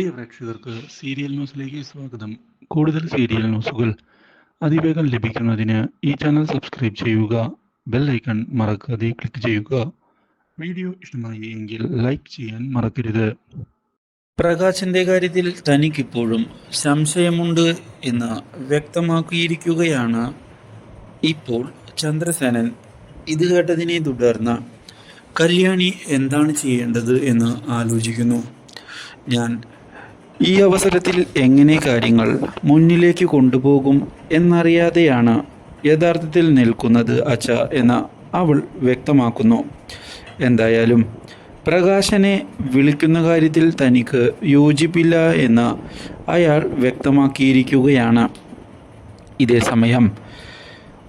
പ്രിയ പ്രേക്ഷകർക്ക് സീരിയൽ ന്യൂസിലേക്ക് സ്വാഗതം. കൂടുതൽ സീരിയൽ ന്യൂസുകൾ അതിവേഗം ലഭിക്കുന്നതിന് ഈ ചാനൽ സബ്സ്ക്രൈബ് ചെയ്യുക ബെൽ ഐക്കൺ മറക്കാതെ ക്ലിക്ക് ചെയ്യുക. വീഡിയോ ഇഷ്ടമായി എങ്കിൽ ലൈക്ക് ചെയ്യാൻ മറക്കരുത്. പ്രകാശിന്റെ കാര്യത്തിൽ തനിക്കിപ്പോഴും സംശയമുണ്ട് എന്ന് വ്യക്തമാക്കിയിരിക്കുകയാണ് ഇപ്പോൾ ചന്ദ്രസേനൻ. ഇത് കേട്ടതിനെ തുടർന്ന് കല്യാണി എന്താണ് ചെയ്യേണ്ടത്? എന്ന് ആലോചിക്കുന്നു. ഞാൻ ഈ അവസരത്തിൽ എങ്ങനെ കാര്യങ്ങൾ മുന്നിലേക്ക് കൊണ്ടുപോകും എന്നറിയാതെയാണ് യഥാർത്ഥത്തിൽ നിൽക്കുന്നത് അച്ഛ എന്ന അവൾ വ്യക്തമാക്കുന്നു. എന്തായാലും പ്രകാശനെ വിളിക്കുന്ന കാര്യത്തിൽ തനിക്ക് യോജിപ്പില്ല എന്ന് അയാൾ വ്യക്തമാക്കിയിരിക്കുകയാണ്. ഇതേസമയം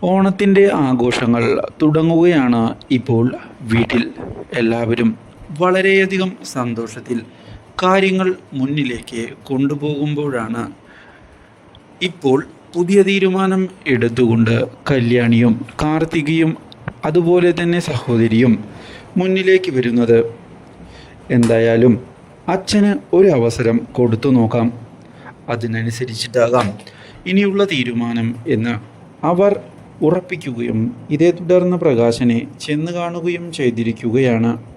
ഓണത്തിന്റെ ആഘോഷങ്ങൾ തുടങ്ങുകയാണ് ഇപ്പോൾ വീട്ടിൽ. എല്ലാവരും വളരെയധികം സന്തോഷത്തിൽ കാര്യങ്ങൾ മുന്നിലേക്ക് കൊണ്ടുപോകുമ്പോഴാണ് ഇപ്പോൾ പുതിയ തീരുമാനം എടുത്തുകൊണ്ട് കല്യാണിയും കാർത്തികയും അതുപോലെ തന്നെ സഹോദരിയും മുന്നിലേക്ക് വരുന്നത്. എന്തായാലും അച്ഛന് ഒരു അവസരം കൊടുത്തു നോക്കാം. അതിനനുസരിച്ചിട്ടാകാം ഇനിയുള്ള തീരുമാനം എന്ന് അവർ ഉറപ്പിക്കുകയും ഇതേ തുടർന്ന് പ്രകാശനെ ചെന്ന് കാണുകയും ചെയ്തിരിക്കുകയാണ്.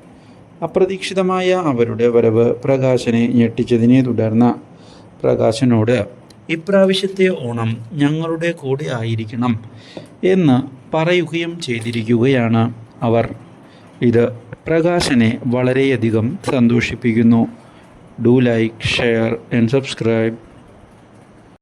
അപ്രതീക്ഷിതമായ അവരുടെ വരവ് പ്രകാശനെ ഞെട്ടിച്ചതിനെ തുടർന്ന് പ്രകാശനോട് ഇപ്രാവശ്യത്തെ ഓണം ഞങ്ങളുടെ കൂടെ ആയിരിക്കണം എന്ന് പറയുകയും ചെയ്തിരിക്കുകയാണ് അവർ. ഇത് പ്രകാശനെ വളരെയധികം സന്തോഷിപ്പിക്കുന്നു. Do like share and subscribe